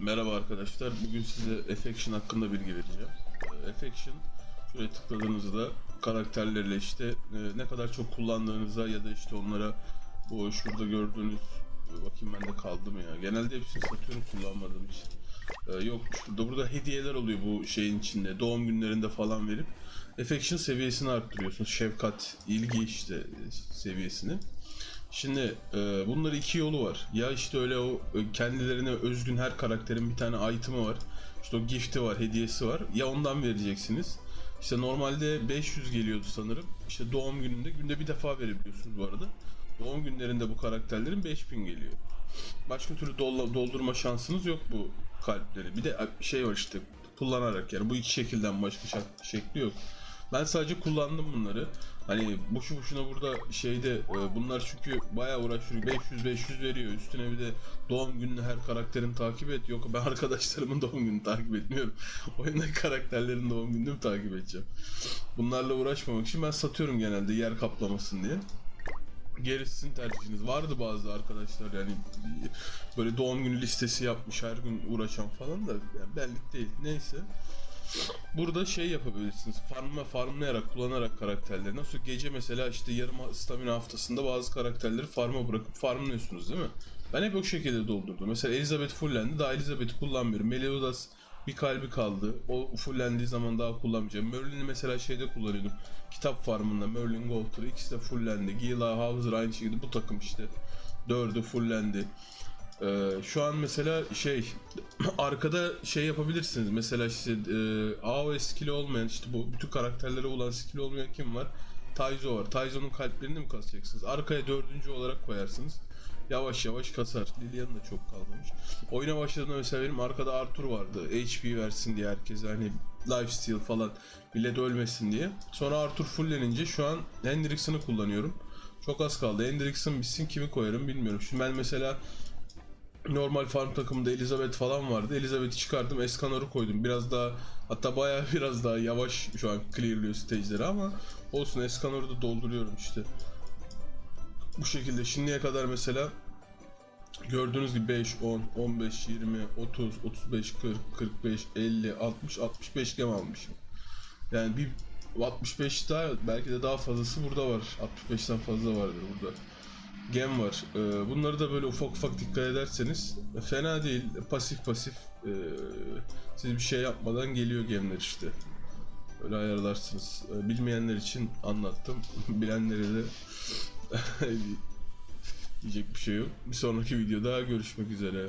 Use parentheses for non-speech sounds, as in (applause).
Merhaba arkadaşlar. Bugün size Affection hakkında bilgi vereceğim. Ee, Affection şuraya tıkladığınızda karakterlerle işte e, ne kadar çok kullandığınıza ya da işte onlara bu şurada gördüğünüz bakayım ben de kaldım ya. Genelde hepsini satıyorum kullanmadığım için. Ee, yok şurada burada hediyeler oluyor bu şeyin içinde. Doğum günlerinde falan verip Affection seviyesini arttırıyorsunuz. Şefkat, ilgi işte e, seviyesini. Şimdi e, bunlar iki yolu var. Ya işte öyle o e, kendilerine özgün her karakterin bir tane item'ı var. İşte o gift'i var, hediyesi var. Ya ondan vereceksiniz. İşte normalde 500 geliyordu sanırım. İşte doğum gününde günde bir defa verebiliyorsunuz bu arada. Doğum günlerinde bu karakterlerin 5000 geliyor. Başka türlü doldurma şansınız yok bu kalpleri. Bir de şey var işte kullanarak yani bu iki şekilden başka şekli yok. Ben sadece kullandım bunları. Hani boşu boşuna burada şeyde e, bunlar çünkü bayağı uğraştırıyor. 500 500 veriyor. Üstüne bir de doğum gününü her karakterin takip et. Yok ben (laughs) arkadaşlarımın doğum gününü takip etmiyorum. Oyundaki karakterlerin doğum gününü mü takip edeceğim? Bunlarla uğraşmamak için ben satıyorum genelde yer kaplamasın diye. Gerisi sizin tercihiniz. Vardı bazı arkadaşlar yani böyle doğum günü listesi yapmış her gün uğraşan falan da yani benlik değil. Neyse. Burada şey yapabilirsiniz. Farmla farmlayarak, kullanarak karakterleri. Nasıl gece mesela işte yarım stamina haftasında bazı karakterleri farma bırakıp farmlıyorsunuz değil mi? Ben hep o şekilde doldurdum. Mesela Elizabeth fullendi. Daha Elizabeth'i kullanmıyorum. Meliodas bir kalbi kaldı. O fullendiği zaman daha kullanmayacağım. Merlin'i mesela şeyde kullanıyordum. Kitap farmında Merlin Gold'tur. İkisi de fullendi. Gila, Hauser aynı şekilde bu takım işte. Dördü fullendi. Ee, şu an mesela şey (clears throat) arkada şey yapabilirsiniz. Mesela işte e, AOE skill'i olmayan işte bu bütün karakterlere olan skill'i olmayan kim var? Taizo var. Taizo'nun kalplerini mi kasacaksınız? Arkaya dördüncü olarak koyarsınız. Yavaş yavaş kasar. Lilian da çok kalmamış. Oyuna başladığımda mesela benim arkada Arthur vardı. HP versin diye herkese hani lifesteal falan millet ölmesin diye. Sonra Arthur fullenince şu an Hendrickson'ı kullanıyorum. Çok az kaldı. Hendrickson bitsin kimi koyarım bilmiyorum. Şimdi ben mesela normal farm takımında Elizabeth falan vardı. Elizabeth'i çıkardım, Escanor'u koydum. Biraz daha hatta bayağı (laughs) biraz daha yavaş şu an clearlıyor stage'leri ama olsun Escanor'u da dolduruyorum işte. Bu şekilde şimdiye kadar mesela gördüğünüz gibi 5, 10, 15, 20, 30, 35, 40, 45, 50, 60, 65 gem almışım. Yani bir 65 daha belki de daha fazlası burada var. 65'ten fazla vardır burada gem var. Ee, bunları da böyle ufak ufak dikkat ederseniz fena değil. Pasif pasif ee, siz bir şey yapmadan geliyor gemler işte. Öyle ayarlarsınız. Ee, bilmeyenler için anlattım. (laughs) Bilenlere de (laughs) diyecek bir şey yok. Bir sonraki videoda görüşmek üzere.